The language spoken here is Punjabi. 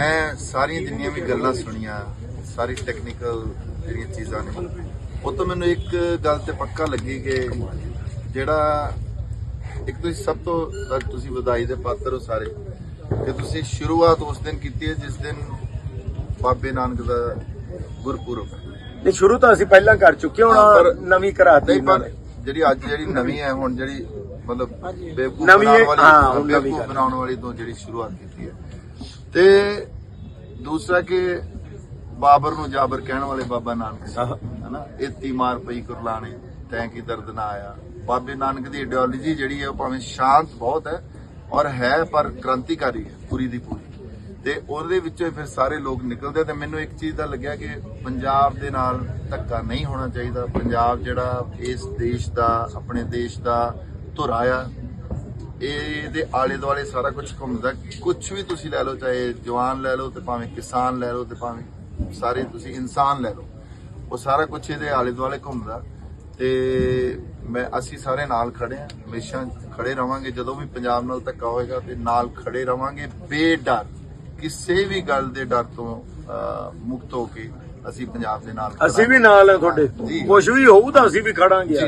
ਮੈਂ ਸਾਰੀਆਂ ਜਿੰਨੀਆਂ ਵੀ ਗੱਲਾਂ ਸੁਣੀਆਂ ਸਾਰੀ ਟੈਕਨੀਕਲ ਜਿਹੜੀਆਂ ਚੀਜ਼ਾਂ ਨੇ ਉਹ ਤੋਂ ਮੈਨੂੰ ਇੱਕ ਗੱਲ ਤੇ ਪੱਕਾ ਲੱਗੀ ਕਿ ਜਿਹੜਾ ਇੱਕ ਤੁਸੀਂ ਸਭ ਤੋਂ ਤੁਸੀਂ ਵਧਾਈ ਦੇ ਪਾਤਰ ਹੋ ਸਾਰੇ ਕਿ ਤੁਸੀਂ ਸ਼ੁਰੂਆਤ ਉਸ ਦਿਨ ਕੀਤੀ ਹੈ ਜਿਸ ਦਿਨ ਬਾਬੇ ਨਾਨਕ ਦਾ ਗੁਰਪੁਰਬ ਹੈ। ਨਹੀਂ ਸ਼ੁਰੂ ਤਾਂ ਅਸੀਂ ਪਹਿਲਾਂ ਕਰ ਚੁੱਕੇ ਹੁਣ ਨਵੀਂ ਕਰਾਤੀ ਪਰ ਜਿਹੜੀ ਅੱਜ ਜਿਹੜੀ ਨਵੀਂ ਹੈ ਹੁਣ ਜਿਹੜੀ ਮਤਲਬ ਬੇਵਕੂਫ ਵਾਲੀ ਹਾਂ। ਬਣਾਉਣ ਵਾਲੀ ਤੋਂ ਜਿਹੜੀ ਸ਼ੁਰੂਆਤ ਕੀਤੀ ਹੈ। ਤੇ ਦੂਸਰਾ ਕਿ ਬਾਬਰ ਨੂੰ ਜਾਬਰ ਕਹਿਣ ਵਾਲੇ ਬਾਬਾ ਨਾਨਕ ਸੀ ਆਹ। ਹਨਾ? ਇਤੀ ਮਾਰ ਪਈ ਕੁਰਲਾਣੇ ਤੈਂ ਕੀ ਦਰਦ ਨਾ ਆਇਆ। ਬਾਬੇ ਨਾਨਕ ਦੀ ਆਈਡੀਓਲੋਜੀ ਜਿਹੜੀ ਹੈ ਉਹ ਭਾਵੇਂ ਸ਼ਾਂਤ ਬਹੁਤ ਹੈ ਔਰ ਹੈ ਪਰ ਕ੍ਰਾਂਤੀਕਾਰੀ ਹੈ ਪੂਰੀ ਦੀ ਪੂਰੀ। ਤੇ ਉਹਦੇ ਵਿੱਚੋਂ ਫਿਰ ਸਾਰੇ ਲੋਕ ਨਿਕਲਦੇ ਤੇ ਮੈਨੂੰ ਇੱਕ ਚੀਜ਼ ਦਾ ਲੱਗਿਆ ਕਿ ਪੰਜਾਬ ਦੇ ਨਾਲ ਧੱਕਾ ਨਹੀਂ ਹੋਣਾ ਚਾਹੀਦਾ। ਪੰਜਾਬ ਜਿਹੜਾ ਇਸ ਦੇਸ਼ ਦਾ ਆਪਣੇ ਦੇਸ਼ ਦਾ ਧੁਰਾ ਆ ਇਹਦੇ ਆਲੇ ਦੁਆਲੇ ਸਾਰਾ ਕੁਝ ਘੁੰਮਦਾ। ਕੁਝ ਵੀ ਤੁਸੀਂ ਲੈ ਲਓ ਚਾਹੇ ਜਵਾਨ ਲੈ ਲਓ ਤੇ ਭਾਵੇਂ ਕਿਸਾਨ ਲੈ ਲਓ ਤੇ ਭਾਵੇਂ ਸਾਰੇ ਤੁਸੀਂ ਇਨਸਾਨ ਲੈ ਲਓ ਉਹ ਸਾਰਾ ਕੁਝ ਇਹਦੇ ਆਲੇ ਦੁਆਲੇ ਘੁੰਮਦਾ। ਤੇ ਮੈਂ ਅਸੀਂ ਸਾਰੇ ਨਾਲ ਖੜੇ ਆ ਹਮੇਸ਼ਾ ਖੜੇ ਰਵਾਂਗੇ। ਜਦੋਂ ਵੀ ਪੰਜਾਬ ਨਾਲ ਧੱਕਾ ਹੋਏਗਾ ਤੇ ਨਾਲ ਖੜੇ ਰਵਾਂਗੇ। ਬੇਡਰ ਕਿਸੇ ਵੀ ਗੱਲ ਦੇ ਡਰ ਤੋਂ ਮੁਕਤ ਹੋ ਕੇ ਅਸੀਂ ਪੰਜਾਬ ਦੇ ਨਾਲ ਅਸੀਂ ਵੀ ਨਾਲ ਆ ਤੁਹਾਡੇ। ਜੀ। ਕੁਝ ਵੀ ਹੋਊ ਤਾਂ ਅਸੀਂ ਵੀ ਖੜਾਂਗੇ ਜੀ, ਜੀ।